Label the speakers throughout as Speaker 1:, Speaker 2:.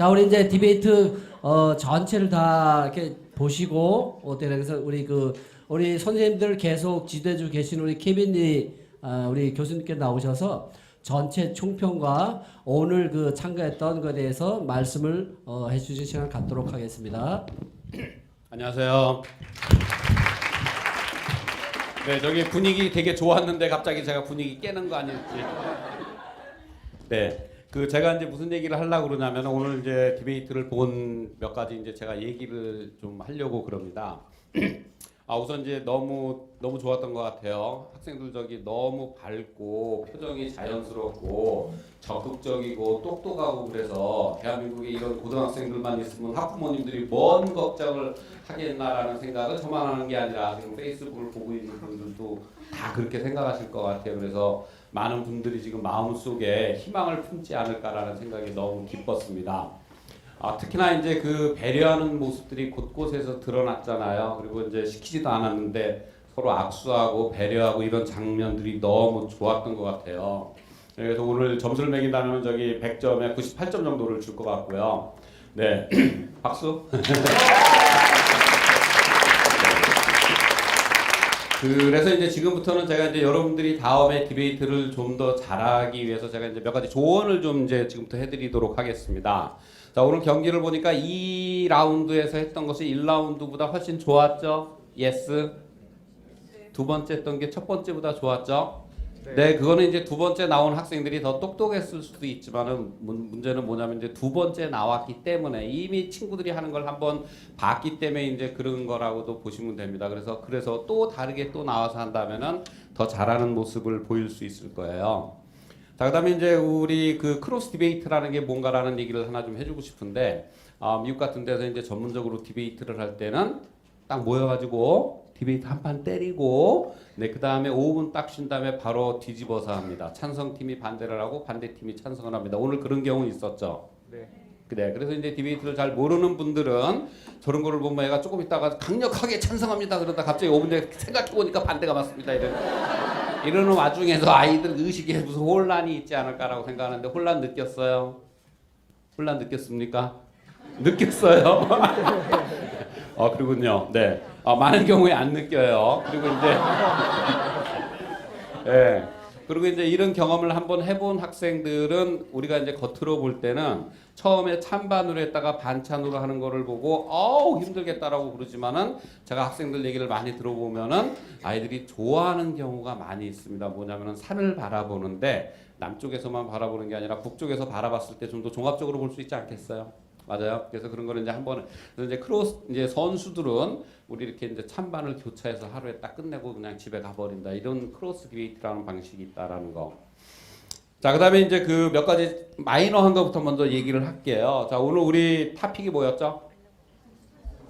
Speaker 1: 자, 우리 이제 디베이트 어, 전체를 다 이렇게 보시고 어때요? 그래서 우리 그 우리 선생님들 계속 지도해주고 계신 우리 케빈이 아, 우리 교수님께 나오셔서 전체 총평과 오늘 그 참가했던 것에 대해서 말씀을 어, 해주실 시간 갖도록 하겠습니다.
Speaker 2: 안녕하세요. 네, 저기 분위기 되게 좋았는데 갑자기 제가 분위기 깨는 거 아닐지. 네, 그 제가 이제 무슨 얘기를 하려고 그러냐면 오늘 이제 디베이트를 본 몇 가지 이제 제가 얘기를 좀 하려고 그럽니다. 아 우선 이제 너무 너무 좋았던 것 같아요. 학생들 저기 너무 밝고 표정이 자연스럽고 적극적이고 똑똑하고 그래서 대한민국에 이런 고등학생들만 있으면 학부모님들이 뭔 걱정을 하겠나라는 생각을 저만 하는 게 아니라 지금 페이스북을 보고 있는 분들도 다 그렇게 생각하실 것 같아요. 그래서 많은 분들이 지금 마음속에 희망을 품지 않을까라는 생각이 너무 기뻤습니다. 아, 특히나 이제 그 배려하는 모습들이 곳곳에서 드러났잖아요. 그리고 이제 시키지도 않았는데 서로 악수하고 배려하고 이런 장면들이 너무 좋았던 것 같아요. 그래서 오늘 점수를 매긴다면 저기 100점에 98점 정도를 줄 것 같고요. 네, 박수. 그래서 이제 지금부터는 제가 이제 여러분들이 다음에 디베이트를 좀 더 잘하기 위해서 제가 이제 몇 가지 조언을 좀 이제 지금부터 해드리도록 하겠습니다. 자 오늘 경기를 보니까 2라운드에서 했던 것이 1라운드보다 훨씬 좋았죠? 예스. 두 번째 했던 게 첫 번째보다 좋았죠? 네. 그거는 이제 두 번째 나온 학생들이 더 똑똑했을 수도 있지만은 문- 문제는 뭐냐면 이제 두 번째 나왔기 때문에 이미 친구들이 하는 걸 한번 봤기 때문에 이제 그런 거라고도 보시면 됩니다. 그래서 그래서 또 다르게 또 나와서 한다면은 더 잘하는 모습을 보일 수 있을 거예요. 자, 그다음에 이제 우리 그 크로스 디베이트라는 게 뭔가라는 얘기를 하나 좀 해주고 싶은데 아, 미국 같은 데서 이제 전문적으로 디베이트를 할 때는 딱 모여가지고 디베이트 한 판 때리고 네, 그 다음에 5분 딱 쉰 다음에 바로 뒤집어서 합니다. 찬성팀이 반대를 하고 반대팀이 찬성을 합니다. 오늘 그런 경우 있었죠.
Speaker 3: 네.
Speaker 2: 그래. 그래서 이제 디베이트를 잘 모르는 분들은 저런 거를 보면 얘가 조금 있다가 강력하게 찬성합니다. 그러다 갑자기 5분 뒤에 생각해 보니까 반대가 맞습니다. 이런 이러는 와중에서 아이들 의식에 무슨 혼란이 있지 않을까라고 생각하는데 혼란 느꼈어요? 혼란 느꼈습니까? 느꼈어요. 어 그리군요. 네. 어, 많은 경우에 안 느껴요. 그리고 이제 예. 그리고 이제 이런 경험을 한번 해본 학생들은 우리가 이제 겉으로 볼 때는 처음에 찬반으로 했다가 반찬으로 하는 거를 보고 어우 힘들겠다라고 그러지만은 제가 학생들 얘기를 많이 들어보면은 아이들이 좋아하는 경우가 많이 있습니다. 뭐냐면은 산을 바라보는데 남쪽에서만 바라보는 게 아니라 북쪽에서 바라봤을 때 좀 더 종합적으로 볼 수 있지 않겠어요? 맞아요. 그래서 그런 거를 이제 한번 그래서 이제 크로스 이제 선수들은 우리 이렇게 이제 찬반을 교차해서 하루에 딱 끝내고 그냥 집에 가버린다 이런 크로스 디베이트라는 방식이 있다라는 거. 자 그다음에 이제 그 몇 가지 마이너한 것부터 먼저 얘기를 할게요. 자 오늘 우리 타픽이 뭐였죠?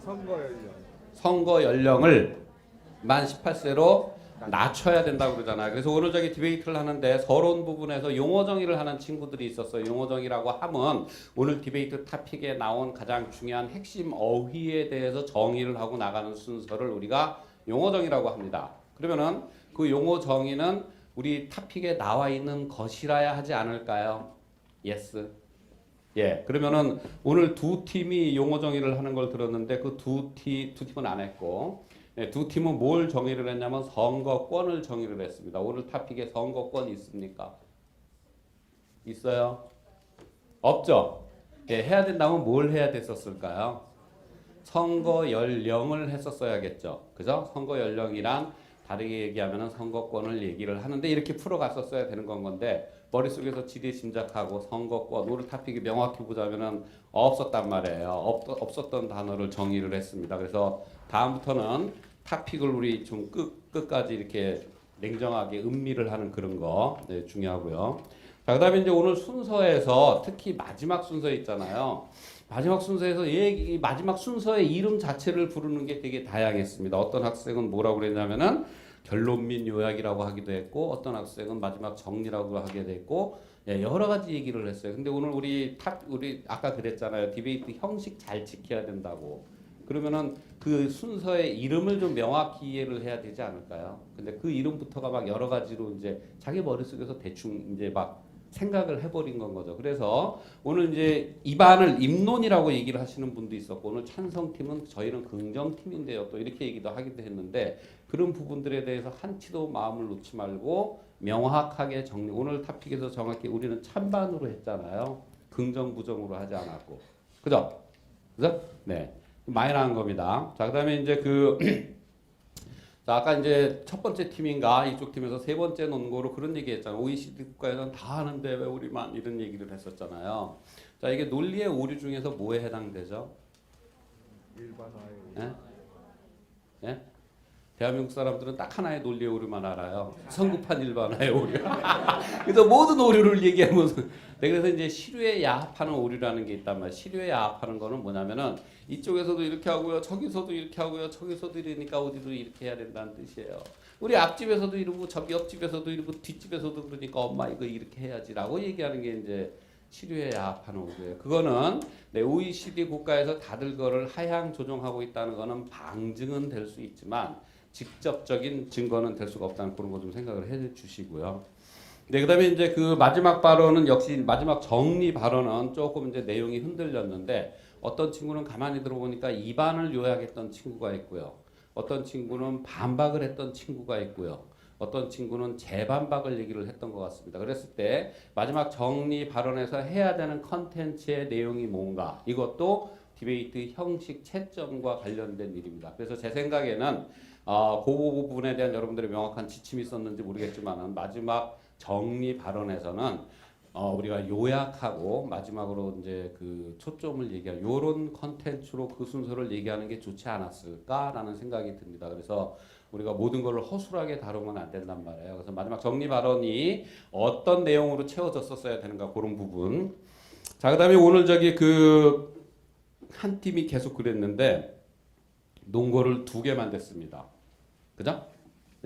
Speaker 3: 선거 연령.
Speaker 2: 선거 연령을 만 18세로 낮춰야 된다고 그러잖아요. 그래서 오늘 저기 디베이트를 하는데 서론 부분에서 용어 정의를 하는 친구들이 있었어요. 용어 정의라고 하면 오늘 디베이트 타픽에 나온 가장 중요한 핵심 어휘에 대해서 정의를 하고 나가는 순서를 우리가 용어 정의라고 합니다. 그러면은 그 용어 정의는 우리 타픽에 나와 있는 것이라야 하지 않을까요? 예스. 예, 그러면은 오늘 두 팀이 용어 정의를 하는 걸 들었는데 그 두 팀, 두 팀은 안 했고 예, 두 팀은 뭘 정의를 했냐면 선거권을 정의를 했습니다. 오늘 타픽에 선거권이 있습니까? 있어요? 없죠? 예, 해야 된다면 뭘 해야 됐었을까요? 선거 연령을 했었어야겠죠. 그죠? 선거 연령이란 다르게 얘기하면 선거권을 얘기를 하는데 이렇게 풀어갔었어야 되는 건 건데 머릿속에서 지리 짐작하고 선거권 오늘 타픽이 명확히 보자면은 없었단 말이에요. 없, 없었던 단어를 정의를 했습니다. 그래서 다음부터는 타픽을 우리 좀 끝, 끝까지 이렇게 냉정하게 음미를 하는 그런 거 네, 중요하고요. 자, 그다음에 이제 오늘 순서에서 특히 마지막 순서 있잖아요. 마지막 순서에서 얘기 마지막 순서의 이름 자체를 부르는 게 되게 다양했습니다. 어떤 학생은 뭐라고 그랬냐면은 결론 및 요약이라고 하기도 했고 어떤 학생은 마지막 정리라고 하게 됐고 예, 여러 가지 얘기를 했어요. 근데 오늘 우리 탑 우리 아까 그랬잖아요. 디베이트 형식 잘 지켜야 된다고. 그러면은 그 순서의 이름을 좀 명확히 이해를 해야 되지 않을까요? 근데 그 이름부터가 막 여러 가지로 이제 자기 머릿속에서 대충 이제 막 생각을 해버린 건 거죠. 그래서 오늘 이제 입안을 입론이라고 얘기를 하시는 분도 있었고 오늘 찬성팀은 저희는 긍정팀인데요. 또 이렇게 얘기도 하기도 했는데 그런 부분들에 대해서 한치도 마음을 놓지 말고 명확하게 정리. 오늘 타픽에서 정확히 우리는 찬반으로 했잖아요. 긍정 부정으로 하지 않았고. 그죠? 그죠? 네. 마이너한 겁니다. 자, 그다음에 이제 그 자, 아까 이제 첫 번째 팀인가 이쪽 팀에서 세 번째 논거로 그런 얘기 했잖아요. OECD 국가에서는 다 하는데 왜 우리만 이런 얘기를 했었잖아요. 자, 이게 논리의 오류 중에서 뭐에 해당되죠?
Speaker 3: 일반화의
Speaker 2: 예? 예? 대한민국 사람들은 딱 하나의 논리의 오류만 알아요. 성급한 일반화의 오류. 그래서 모든 오류를 얘기하면서 네, 그래서 이제 시류에 야합하는 오류라는 게 있단 말이에요. 시류에 야합하는 거는 뭐냐면은 이쪽에서도 이렇게 하고요, 저기서도 이렇게 하고요, 저기서도 이러니까 어디도 이렇게 해야 된다는 뜻이에요. 우리 앞집에서도 이러고 저기 옆집에서도 이러고 뒷집에서도 그러니까 엄마 이거 이렇게 해야지라고 얘기하는 게 이제 시류에 야합하는 오류예요. 그거는 네, OECD 국가에서 다들 그거를 하향 조정하고 있다는 거는 방증은 될 수 있지만 직접적인 증거는 될 수가 없다는 그런 거 좀 생각을 해 주시고요. 네, 그다음에 이제 그 마지막 발언은 역시 마지막 정리 발언은 조금 이제 내용이 흔들렸는데 어떤 친구는 가만히 들어보니까 입안을 요약했던 친구가 있고요. 어떤 친구는 반박을 했던 친구가 있고요. 어떤 친구는 재반박을 얘기를 했던 것 같습니다. 그랬을 때 마지막 정리 발언에서 해야 되는 컨텐츠의 내용이 뭔가 이것도 디베이트 형식 채점과 관련된 일입니다. 그래서 제 생각에는 어, 그 부분에 대한 여러분들의 명확한 지침이 있었는지 모르겠지만 마지막 정리 발언에서는 어, 우리가 요약하고 마지막으로 이제 그 초점을 얘기할 요런 컨텐츠로 그 순서를 얘기하는 게 좋지 않았을까라는 생각이 듭니다. 그래서 우리가 모든 걸 허술하게 다루면 안 된단 말이에요. 그래서 마지막 정리 발언이 어떤 내용으로 채워졌었어야 되는가 그런 부분. 자, 그다음에 오늘 저기 그 한 팀이 계속 그랬는데 농구를 두 개 만들었습니다. 그죠?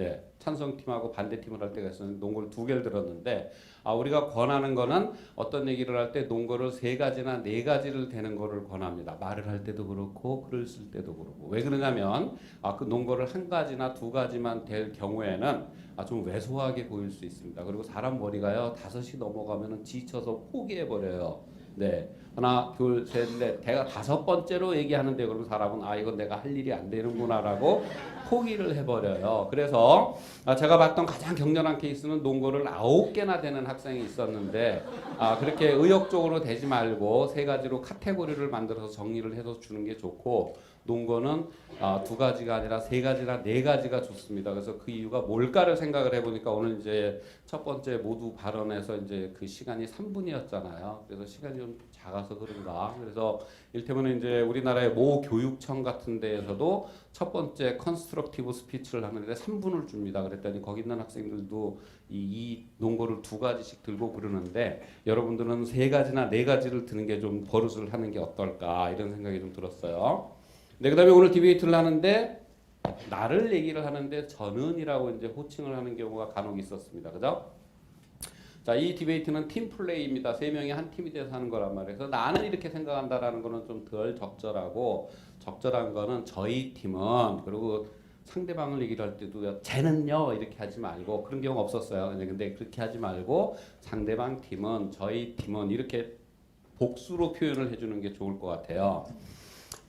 Speaker 2: 예, 찬성팀하고 반대팀을 할 때가 있었는데 농구를 두 개를 들었는데 아 우리가 권하는 거는 어떤 얘기를 할 때 농구를 세 가지나 네 가지를 되는 거를 권합니다. 말을 할 때도 그렇고 글을 쓸 때도 그렇고 왜 그러냐면 아 그 농구를 한 가지나 두 가지만 될 경우에는 아 좀 왜소하게 보일 수 있습니다. 그리고 사람 머리가요 다섯이 넘어가면은 지쳐서 포기해 버려요. 네. 하나, 둘, 셋, 넷. 대가 다섯 번째로 얘기하는데 그러면 사람은 아 이건 내가 할 일이 안 되는구나라고 포기를 해버려요. 그래서 아, 제가 봤던 가장 격렬한 케이스는 농구를 아홉 개나 되는 학생이 있었는데 아, 그렇게 의욕적으로 되지 말고 세 가지로 카테고리를 만들어서 정리를 해서 주는 게 좋고 농구는 아, 두 가지가 아니라 세 가지나 네 가지가 좋습니다. 그래서 그 이유가 뭘까를 생각을 해보니까 오늘 이제 첫 번째 모두 발언에서 이제 그 시간이 3분이었잖아요. 그래서 시간이 좀 작아서 그런가. 그래서 일테면 이제 우리나라의 모 교육청 같은 데에서도 첫 번째 컨스트럭티브 스피치를 하는데 3분을 줍니다. 그랬더니 거기 있는 학생들도 이, 이 농구를 두 가지씩 들고 그러는데 여러분들은 세 가지나 네 가지를 드는 게 좀 버릇을 하는 게 어떨까 이런 생각이 좀 들었어요. 네, 그 다음에 오늘 디베이트를 하는데 나를 얘기를 하는데 저는이라고 이제 호칭을 하는 경우가 간혹 있었습니다. 그죠? 자, 이 디베이트는 팀 플레이입니다. 세 명이 한 팀이 돼서 하는 거란 말이에요. 그래서 나는 이렇게 생각한다라는 거는 좀 덜 적절하고 적절한 거는 저희 팀은 그리고 상대방을 얘기를 할 때도 쟤는요 이렇게 하지 말고 그런 경우 없었어요. 근데 그렇게 하지 말고 상대방 팀은 저희 팀은 이렇게 복수로 표현을 해주는 게 좋을 것 같아요.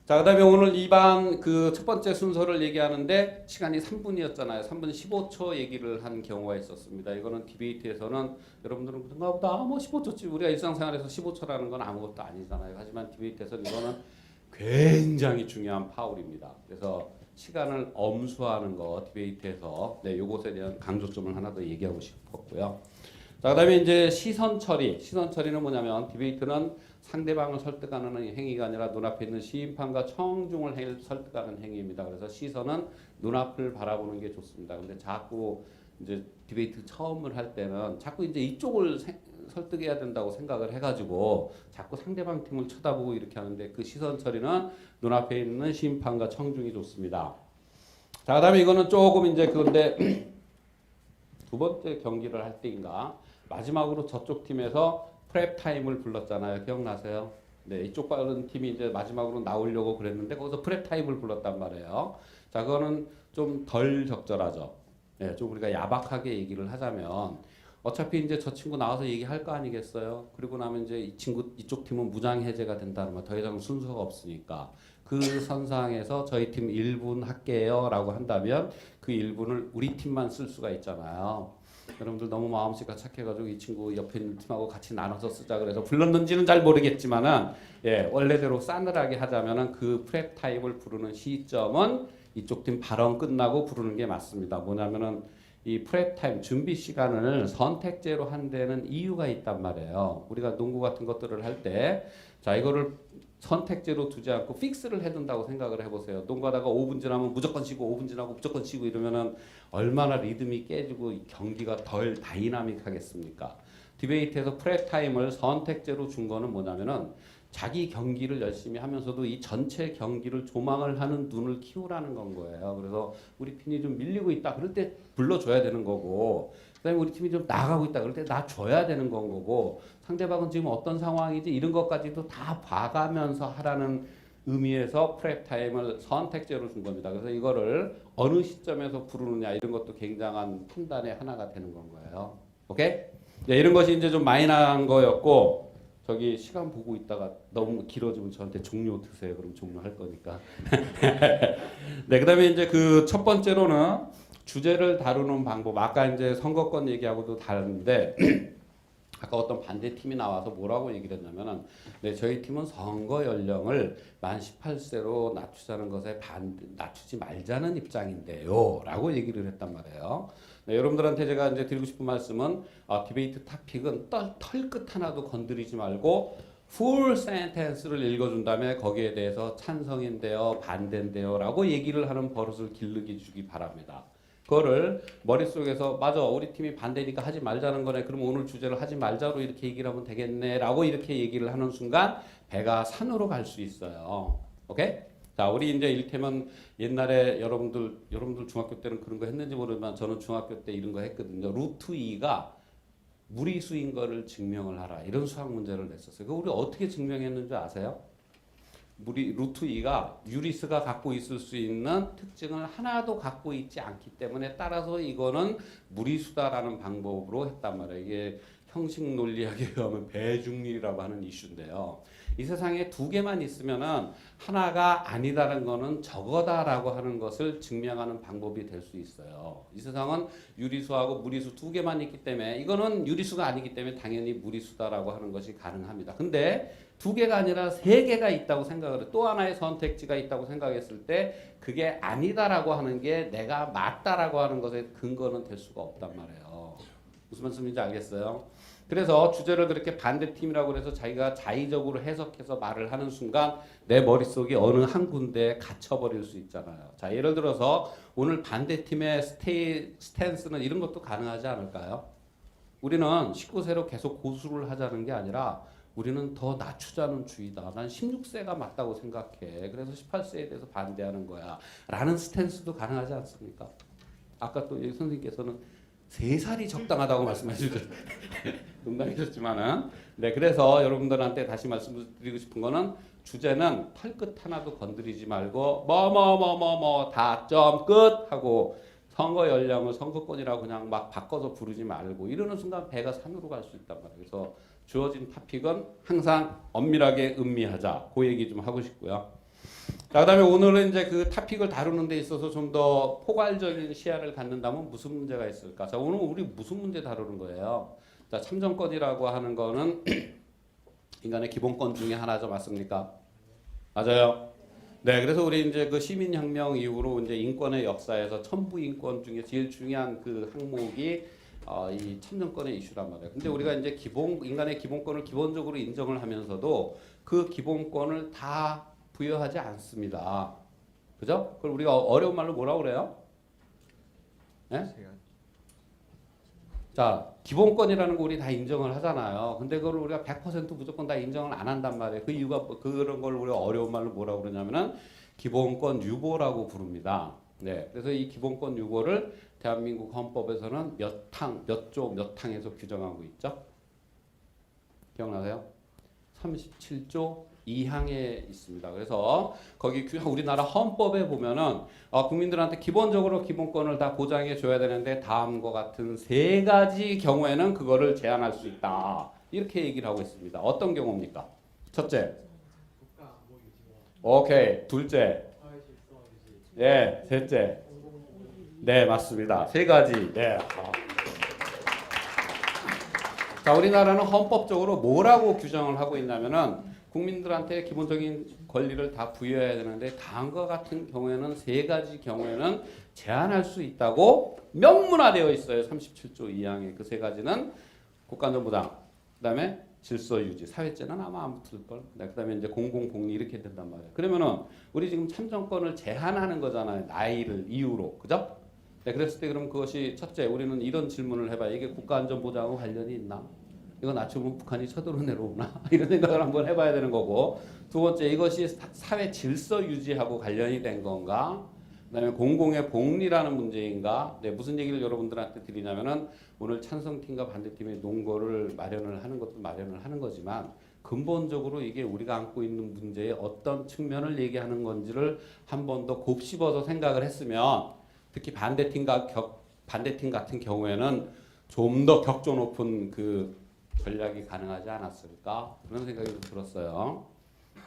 Speaker 2: 자, 그다음에 오늘 이반 그 첫 번째 순서를 얘기하는데 시간이 3분이었잖아요. 3분 15초 얘기를 한 경우가 있었습니다. 이거는 디베이트에서는 여러분들은 그런가 보다 아, 뭐 15초지 우리가 일상생활에서 15초라는 건 아무것도 아니잖아요. 하지만 디베이트에서는 이거는 굉장히 중요한 파울입니다. 그래서 시간을 엄수하는 거 디베이트에서 네, 요것에 대한 강조점을 하나 더 얘기하고 싶었고요. 자, 그다음에 이제 시선 처리. 시선 처리는 뭐냐면 디베이트는 상대방을 설득하는 행위가 아니라 눈앞에 있는 시인판과 청중을 해- 설득하는 행위입니다. 그래서 시선은 눈앞을 바라보는 게 좋습니다. 근데 자꾸 이제 디베이트 처음을 할 때는 자꾸 이제 이쪽을 세- 설득해야 된다고 생각을 해가지고 자꾸 상대방 팀을 쳐다보고 이렇게 하는데 그 시선 처리는 눈앞에 있는 심판과 청중이 좋습니다. 자, 그 다음에 이거는 조금 이제 그런데 두 번째 경기를 할 때인가 마지막으로 저쪽 팀에서 프랩 타임을 불렀잖아요. 기억나세요? 네, 이쪽 빠른 팀이 이제 마지막으로 나오려고 그랬는데 거기서 프랩 타임을 불렀단 말이에요. 자, 그거는 좀 덜 적절하죠. 네, 좀 우리가 야박하게 얘기를 하자면 어차피 이제 저 친구 나와서 얘기할 거 아니겠어요? 그리고 나면 이제 이 친구 이쪽 팀은 무장 해제가 된다는 말, 더 이상 순서가 없으니까 그 선상에서 저희 팀 1분 할게요라고 한다면 그 1분을 우리 팀만 쓸 수가 있잖아요. 여러분들 너무 마음씨가 착해가지고 이 친구 옆에 있는 팀하고 같이 나눠서 쓰자 그래서 불렀는지는 잘 모르겠지만은 예 원래대로 싸늘하게 하자면은 그 프랩 타임을 부르는 시점은 이쪽 팀 발언 끝나고 부르는 게 맞습니다. 뭐냐면은 이 프랩 타임 준비 시간을 선택제로 한 데는 이유가 있단 말이에요. 우리가 농구 같은 것들을 할 때 자 이거를 선택제로 두지 않고 픽스를 해둔다고 생각을 해보세요. 농구하다가 5분 지나면 무조건 쉬고 5분 지나고 무조건 쉬고 이러면은 얼마나 리듬이 깨지고 이 경기가 덜 다이나믹하겠습니까? 디베이트에서 프랩 타임을 선택제로 준 거는 뭐냐면은 자기 경기를 열심히 하면서도 이 전체 경기를 조망을 하는 눈을 키우라는 건 거예요. 그래서 우리 팀이 좀 밀리고 있다. 그럴 때 불러줘야 되는 거고, 그다음에 우리 팀이 좀 나가고 있다. 그럴 때 놔줘야 되는 건 거고, 상대방은 지금 어떤 상황이지 이런 것까지도 다 봐가면서 하라는 의미에서 프랩 타임을 선택제로 준 겁니다. 그래서 이거를 어느 시점에서 부르느냐 이런 것도 굉장한 판단의 하나가 되는 건 거예요. 오케이? 네, 이런 것이 이제 좀 마이너한 거였고 저기 시간 보고 있다가 너무 길어지면 저한테 종료 드세요. 그럼 종료할 거니까. 네, 그다음에 이제 그 첫 번째로는 주제를 다루는 방법. 아까 이제 선거권 얘기하고도 다른데 아까 어떤 반대 팀이 나와서 뭐라고 얘기를 했냐면은 네, 저희 팀은 선거 연령을 만 18세로 낮추자는 것에 반 낮추지 말자는 입장인데요라고 얘기를 했단 말이에요. 네, 여러분들한테 제가 이제 드리고 싶은 말씀은 아, 디베이트 타픽은 털끝 하나도 건드리지 말고 full sentence를 읽어준 다음에 거기에 대해서 찬성인데요, 반대인데요 라고 얘기를 하는 버릇을 길르게 주기 바랍니다. 그거를 머릿속에서 맞아 우리 팀이 반대니까 하지 말자는 거네. 그럼 오늘 주제를 하지 말자로 이렇게 얘기를 하면 되겠네 라고 이렇게 얘기를 하는 순간 배가 산으로 갈 수 있어요. 오케이 자 우리 이제 일테면 옛날에 여러분들 여러분들 중학교 때는 그런 거 했는지 모르지만 저는 중학교 때 이런 거 했거든요 루트 2가 무리수인 거를 증명을 하라 이런 수학 문제를 냈었어요 그 우리 어떻게 증명했는지 아세요? 무리 루트 2가 유리스가 갖고 있을 수 있는 특징을 하나도 갖고 있지 않기 때문에 따라서 이거는 무리수다라는 방법으로 했단 말이에요. 이게 형식 논리학에 의하면 배중률이라고 하는 이슈인데요. 이 세상에 두 개만 있으면은 하나가 아니다는 거는 적어다라고 하는 것을 증명하는 방법이 될 수 있어요. 이 세상은 유리수하고 무리수 두 개만 있기 때문에 이거는 유리수가 아니기 때문에 당연히 무리수다라고 하는 것이 가능합니다. 근데 두 개가 아니라 세 개가 있다고 생각을 해. 또 하나의 선택지가 있다고 생각했을 때 그게 아니다라고 하는 게 내가 맞다라고 하는 것의 근거는 될 수가 없단 말이에요. 무슨 말씀인지 알겠어요? 그래서 주제를 그렇게 반대팀이라고 해서 자기가 자의적으로 해석해서 말을 하는 순간 내 머릿속에 어느 한 군데에 갇혀버릴 수 있잖아요. 자, 예를 들어서 오늘 반대팀의 스테이, 스탠스는 이런 것도 가능하지 않을까요? 우리는 19세로 계속 고수를 하자는 게 아니라 우리는 더 낮추자는 주의다. 난 16세가 맞다고 생각해. 그래서 18세에 대해서 반대하는 거야. 라는 스탠스도 가능하지 않습니까? 아까 또 여기 선생님께서는 세 살이 적당하다고 말씀해 주셨 농담이셨지만은 네 그래서 여러분들한테 다시 말씀드리고 싶은 거는 주제는 털끝 하나도 건드리지 말고 뭐 뭐 뭐 뭐 뭐 다점 끝 하고 선거 연령을 선거권이라고 그냥 막 바꿔서 부르지 말고 이러는 순간 배가 산으로 갈 수 있단 말이에요. 그래서 주어진 토픽은 항상 엄밀하게 음미하자. 그 얘기 좀 하고 싶고요. 자, 그다음에 오늘은 이제 그 토픽을 다루는 데 있어서 좀 더 포괄적인 시야를 갖는다면 무슨 문제가 있을까? 자, 오늘 우리 무슨 문제 다루는 거예요? 자, 참정권이라고 하는 거는 인간의 기본권 중에 하나죠, 맞습니까? 맞아요. 네, 그래서 우리 이제 그 시민혁명 이후로 이제 인권의 역사에서 천부 인권 중에 제일 중요한 그 항목이 어, 이 참정권의 이슈란 말이에요. 근데 우리가 이제 기본 인간의 기본권을 기본적으로 인정을 하면서도 그 기본권을 다 부여하지 않습니다. 그죠? 그걸 우리가 어려운 말로 뭐라고 그래요? 네? 자, 기본권이라는 거 우리 다 인정을 하잖아요. 근데 그걸 우리가 100% 무조건 다 인정을 안 한단 말이에요. 그 이유가 뭐- 그런 걸 우리가 어려운 말로 뭐라고 그러냐면은 기본권 유보라고 부릅니다. 네. 그래서 이 기본권 유보를 대한민국 헌법에서는 몇 항, 몇 조, 몇 항에서 규정하고 있죠? 기억나세요? 37조 2항에 있습니다. 그래서 거기 규- 우리나라 헌법에 보면은 어, 국민들한테 기본적으로 기본권을 다 보장해 줘야 되는데 다음과 같은 세 가지 경우에는 그거를 제한할 수 있다. 이렇게 얘기를 하고 있습니다. 어떤 경우입니까? 첫째. 오케이. 둘째. 예, 셋째. 네, 맞습니다. 세 가지. 네. 아. 자, 우리나라는 헌법적으로 뭐라고 규정을 하고 있냐면은 국민들한테 기본적인 권리를 다 부여해야 되는데 다음과 같은 경우에는 세 가지 경우에는 제한할 수 있다고 명문화되어 있어요. 37조 2항에 그 세 가지는 국가안전보장, 그다음에 질서 유지, 사회죄는 아마 안 붙을 걸. 네, 그다음에 이제 공공복리 이렇게 된단 말이에요. 그러면은 우리 지금 참정권을 제한하는 거잖아요. 나이를 이유로, 그죠? 네, 그랬을 때 그럼 그것이 첫째 우리는 이런 질문을 해봐요. 이게 국가안전보장하고 관련이 있나? 이거 낮추면 북한이 쳐들어 내려오나? 이런 생각을 한번 해봐야 되는 거고 두 번째 이것이 사- 사회 질서 유지하고 관련이 된 건가? 그다음에 공공의 복리라는 문제인가? 네, 무슨 얘기를 여러분들한테 드리냐면은 오늘 찬성팀과 반대팀의 논거를 마련을 하는 것도 마련을 하는 거지만 근본적으로 이게 우리가 안고 있는 문제의 어떤 측면을 얘기하는 건지를 한 번 더 곱씹어서 생각을 했으면 특히 반대팀과 격, 반대팀 같은 경우에는 좀 더 격조 높은 그 전략이 가능하지 않았을까 그런 생각이 좀 들었어요.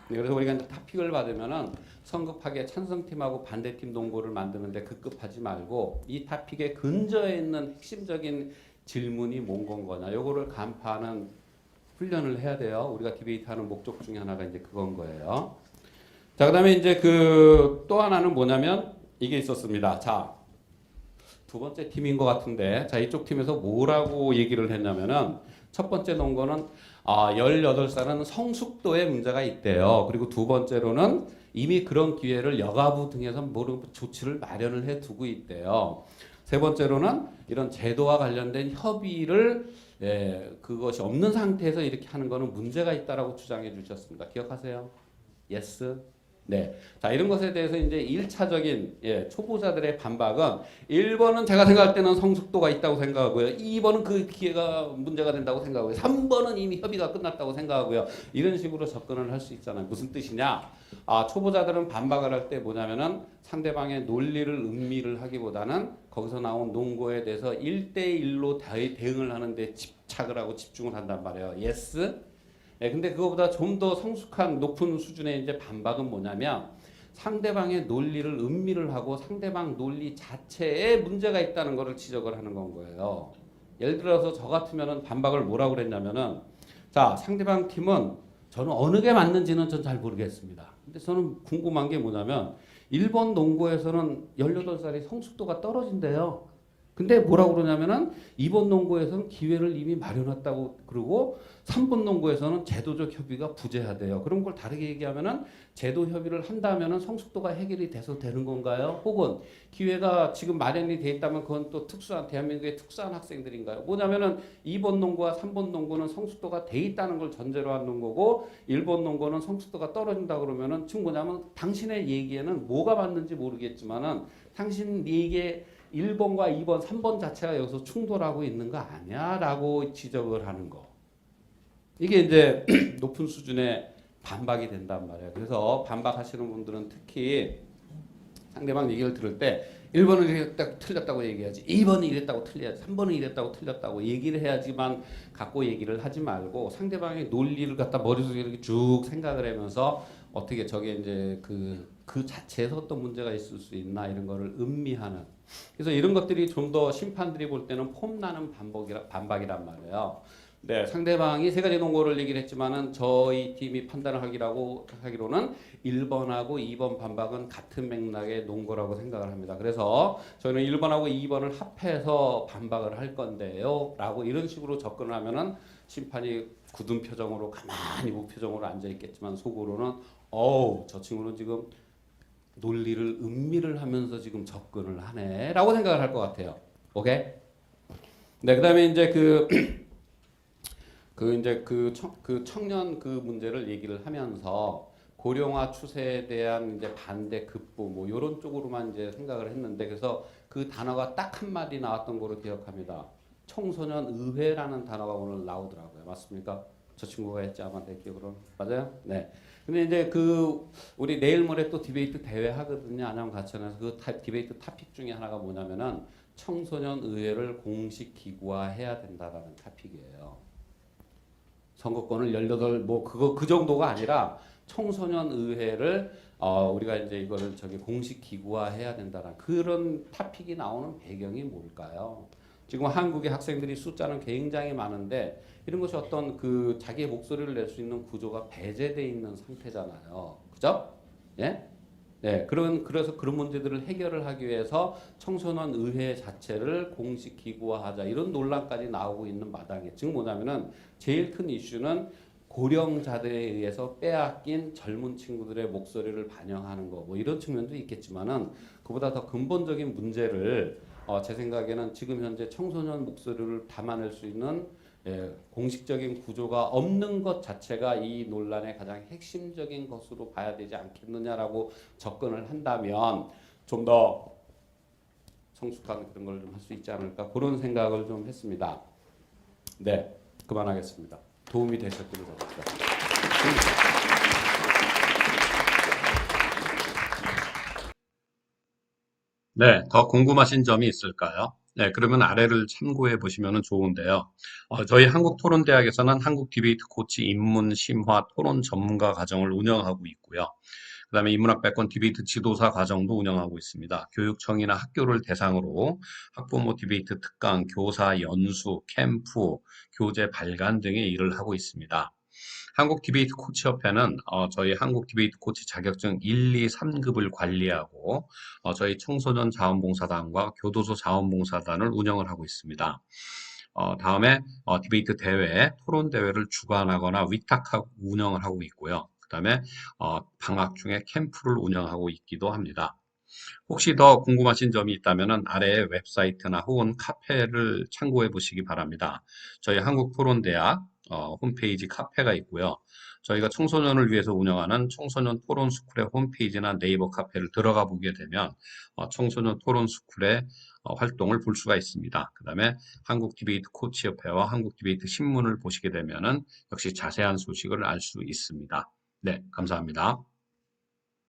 Speaker 2: 네, 그래서 우리가 이제 타픽을 받으면은 성급하게 찬성팀하고 반대팀 동고를 만드는데 급급하지 말고 이 타픽의 근저에 있는 핵심적인 질문이 뭔 건 거냐 요거를 간파하는 훈련을 해야 돼요. 우리가 디베이트하는 목적 중에 하나가 이제 그건 거예요. 자, 그다음에 이제 그 또 하나는 뭐냐면 이게 있었습니다. 자, 두 번째 팀인 것 같은데, 자 이쪽 팀에서 뭐라고 얘기를 했냐면은 첫 번째 논거는 아 18살은 성숙도에 문제가 있대요. 그리고 두 번째로는 이미 그런 기회를 여가부 등에서 모르 조치를 마련을 해 두고 있대요. 세 번째로는 이런 제도와 관련된 협의를 예, 그것이 없는 상태에서 이렇게 하는 거는 문제가 있다라고 주장해 주셨습니다. 기억하세요? 예스. 네. 자, 이런 것에 대해서 이제 1차적인 예, 초보자들의 반박은 1번은 제가 생각할 때는 성숙도가 있다고 생각하고요. 2번은 그 기회가 문제가 된다고 생각하고요. 3번은 이미 협의가 끝났다고 생각하고요. 이런 식으로 접근을 할 수 있잖아요. 무슨 뜻이냐? 아, 초보자들은 반박을 할 때 뭐냐면은 상대방의 논리를 음미를 하기보다는 거기서 나온 논거에 대해서 1대1로 대응을 하는데 집착을 하고 집중을 한단 말이에요. 예스? 예, 근데 그거보다 좀 더 성숙한 높은 수준의 이제 반박은 뭐냐면 상대방의 논리를 음미를 하고 상대방 논리 자체에 문제가 있다는 것을 지적을 하는 건 거예요. 예를 들어서 저 같으면은 반박을 뭐라고 그랬냐면은 자, 상대방 팀은 저는 어느 게 맞는지는 전 잘 모르겠습니다. 근데 저는 궁금한 게 뭐냐면 일본 농구에서는 18살이 성숙도가 떨어진대요. 근데 뭐라고 그러냐면은 이번 농구에서는 기회를 이미 마련했다고 그러고 3번 농구에서는 제도적 협의가 부재하대요. 그런 걸 다르게 얘기하면은 제도 협의를 한다면은 성숙도가 해결이 돼서 되는 건가요? 혹은 기회가 지금 마련이 돼 있다면 그건 또 특수한 대한민국의 특수한 학생들인가요? 뭐냐면은 2번 농구와 3번 농구는 성숙도가 돼 있다는 걸 전제로 하는 거고 1번 농구는 성숙도가 떨어진다 그러면은 지금 뭐냐면 당신의 얘기에는 뭐가 맞는지 모르겠지만은 당신 얘기에 1번과 2번, 3번 자체가 여기서 충돌하고 있는 거 아니야? 라고 지적을 하는 거. 이게 이제 높은 수준의 반박이 된단 말이에요. 그래서 반박하시는 분들은 특히 상대방 얘기를 들을 때 1번은 이랬다고 틀렸다고 얘기해야지 2번은 이랬다고 틀려야지 3번은 이랬다고 틀렸다고 얘기를 해야지만 갖고 얘기를 하지 말고 상대방의 논리를 갖다 머릿속에 이렇게 쭉 생각을 하면서 어떻게 저게 이제 그, 그 자체에서 어떤 문제가 있을 수 있나 이런 거를 음미하는 그래서 이런 것들이 좀 더 심판들이 볼 때는 폼나는 반박이라, 반박이란 말이에요. 네, 상대방이 세 가지 논거를 얘기를 했지만은 저희 팀이 판단을 하기라고 하기로는 1번하고 2번 반박은 같은 맥락의 논거라고 생각을 합니다. 그래서 저희는 1번하고 2번을 합해서 반박을 할 건데요. 라고 이런 식으로 접근을 하면은 심판이 굳은 표정으로 가만히 무표정으로 앉아 있겠지만 속으로는 어우, 저 친구는 지금 논리를 음미를 하면서 지금 접근을 하네라고 생각을 할 것 같아요. 오케이? 네, 그다음에 이제 그 그 이제 그, 청, 그 청년 그 문제를 얘기를 하면서 고령화 추세에 대한 이제 반대 급부 뭐 이런 쪽으로만 이제 생각을 했는데 그래서 그 단어가 딱 한 마디 나왔던 거로 기억합니다. 청소년 의회라는 단어가 오늘 나오더라고요. 맞습니까? 저 친구가 했지 아마 내 기억으로 맞아요? 네. 근데 이제 그 우리 내일 모레 또 디베이트 대회 하거든요. 안양 가천에서 그 타- 디베이트 타픽 중에 하나가 뭐냐면은 청소년 의회를 공식 기구화해야 된다라는 타픽이에요. 선거권을 18뭐 그거 그 정도가 아니라 청소년 의회를 어 우리가 이제 이거를 저기 공식 기구화해야 된다는 그런 타픽이 나오는 배경이 뭘까요? 지금 한국의 학생들이 숫자는 굉장히 많은데 이런 것이 어떤 그 자기의 목소리를 낼 수 있는 구조가 배제돼 있는 상태잖아요. 그죠? 예? 네, 그런 그래서 그런 문제들을 해결을 하기 위해서 청소년 의회 자체를 공식 기구화하자 이런 논란까지 나오고 있는 마당에 즉 뭐냐면은 제일 큰 이슈는 고령자들에 의해서 빼앗긴 젊은 친구들의 목소리를 반영하는 거 뭐 이런 측면도 있겠지만은 그보다 더 근본적인 문제를 어, 제 생각에는 지금 현재 청소년 목소리를 담아낼 수 있는 예, 공식적인 구조가 없는 것 자체가 이 논란의 가장 핵심적인 것으로 봐야 되지 않겠느냐라고 접근을 한다면 좀 더 성숙한 그런 걸 좀 할 수 있지 않을까 그런 생각을 좀 했습니다. 네, 그만하겠습니다. 도움이 되셨기를 바랍니다.
Speaker 4: 네, 더 궁금하신 점이 있을까요? 네, 그러면 아래를 참고해 보시면 좋은데요. 어, 저희 한국토론대학에서는 한국 디베이트 코치 입문 심화 토론 전문가 과정을 운영하고 있고요. 그 다음에 인문학 백권 디베이트 지도사 과정도 운영하고 있습니다. 교육청이나 학교를 대상으로 학부모 디베이트 특강, 교사 연수, 캠프, 교재 발간 등의 일을 하고 있습니다. 한국 디베이트 코치 협회는 어, 저희 한국 디베이트 코치 자격증 1, 2, 3급을 관리하고 어, 저희 청소년 자원봉사단과 교도소 자원봉사단을 운영을 하고 있습니다. 어, 다음에 어, 디베이트 대회, 토론 대회를 주관하거나 위탁하고 운영을 하고 있고요. 그 다음에 어, 방학 중에 캠프를 운영하고 있기도 합니다. 혹시 더 궁금하신 점이 있다면 아래 웹사이트나 혹은 카페를 참고해 보시기 바랍니다. 저희 한국토론대학 어, 홈페이지 카페가 있고요. 저희가 청소년을 위해서 운영하는 청소년 토론 스쿨의 홈페이지나 네이버 카페를 들어가 보게 되면 어, 청소년 토론 스쿨의 어, 활동을 볼 수가 있습니다. 그 다음에 한국 디베이트 코치협회와 한국 디베이트 신문을 보시게 되면은 역시 자세한 소식을 알 수 있습니다. 네, 감사합니다.